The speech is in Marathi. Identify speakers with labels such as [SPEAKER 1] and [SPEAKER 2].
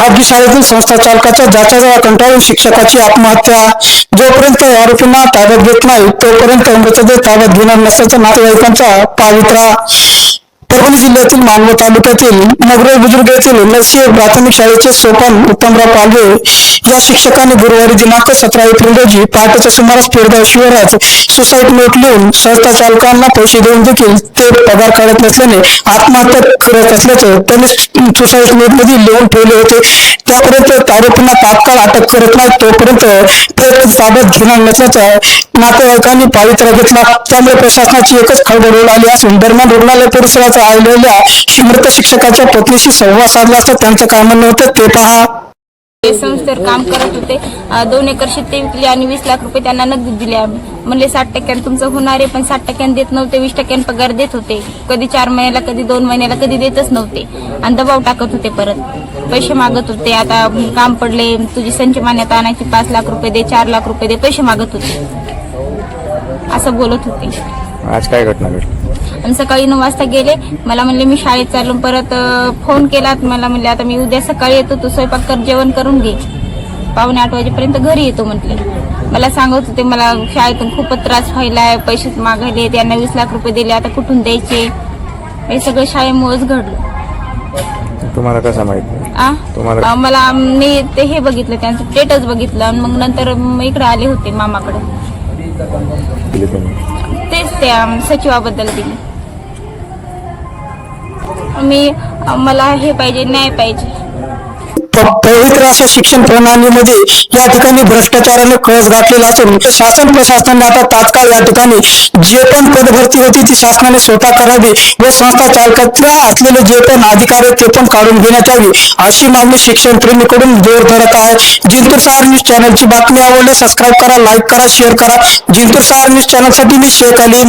[SPEAKER 1] खाजगी शाळेतील संस्था चालकाच्या जाचाजावा कंटाळून शिक्षकाची आत्महत्या. जोपर्यंत आरोपींना ताब्यात घेत नाही तोपर्यंत मृतदेह ताब्यात घेणार नसल्याचा नातेवाईकांचा पावित्रा. परभणी जिल्ह्यातील मानवत तालुक्यातील नगरोळ बुजुर्ग येथील नरसिंह प्राथमिक शाळेचे सोपान उत्तमराव पालवे या शिक्षकाने गुरुवारी दिनांक सतरा एप्रिल रोजी पहाटेच्या सुमारास पेडगाव शिवारात सुसाईड नोट लिहून संस्था चालकांना पैसे देऊन देखील ते पगार काढत नसल्याने आत्महत्या करत असल्याचं त्यांनी सुसाईड नोटमध्ये लिहून ठेवले होते. त्यापर्यंत आरोपींना तात्काळ अटक करत नाही तोपर्यंत ते ताब्यात घेणार नसल्याचा नातेवाईकांनी पावित्र्य घेतला. त्यामुळे प्रशासनाची एकच खळबळ उडाली आली असून दरम्यान रुग्णालय परिसरात आलेल्या मृत शिक्षकाच्या पत्नीशी संवाद साधला असता त्यांचं काय म्हणणं होतं ते पहा.
[SPEAKER 2] ते संस्थेवर काम करत होते. दोन एकर शेती विकली आणि वीस लाख रुपये त्यांना नगदी दिले. आम्ही म्हणले साठ टक्क्यानं तुमचं होणार आहे पण साठ टक्क्यानं देत नव्हते वीस टक्क्यानं पगार देत होते. कधी चार महिन्याला कधी दोन महिन्याला कधी देतच नव्हते. आणि दबाव टाकत होते परत. पैसे मागत होते. आता काम पडले तुझी संच मान्यता आणायची पाच लाख रुपये दे चार लाख रुपये दे पैसे मागत होते. असं बोलत होते.
[SPEAKER 3] आज काय घटना घडली?
[SPEAKER 2] आणि सकाळी नऊ वाजता गेले. मला म्हणले मी शाळेत चाललो परत फोन केला. मला म्हणले आता मी उद्या सकाळी येतो तू स्वयंपाक कर जेवण करून घे. पावणे आठ वाजेपर्यंत घरी येतो म्हटले. मला सांगत होते मला शाळेतून खूपच त्रास व्हायलाय पैसे मागायले त्यांना वीस लाख रुपये दिले आता कुठून द्यायचे? हे सगळं शाळेमुळेच घडलं.
[SPEAKER 3] तुम्हाला कसं माहीत
[SPEAKER 2] मला मी ते हे बघितलं त्यांचं स्टेटस बघितलं आणि मग नंतर इकडे आले होते मामाकडे. तेच त्या सचिवाबद्दल दिली. मी मला हे पाहिजे न्याय पाहिजे.
[SPEAKER 1] प- पवित्र अशा शिक्षण प्रणालीमध्ये या ठिकाणी भ्रष्टाचाराने कळस गाठलेला असून शासन प्रशासनाने आता तात्काळ या ठिकाणी जे पण पदभरती होती ती शासनाने स्वतः करावी. व संस्था चालकातल्या असलेले जे पण अधिकारी आहेत ते पण काढून घेण्यात यावी. अशी मागणी शिक्षण प्रेमीकडून जोर धरत आहे. जिंतूर सहार न्यूज चॅनलची बातमी आवडली सबस्क्राईब करा लाईक करा शेअर करा. जिंतूर सहार न्यूज चॅनलसाठी मी शेख अली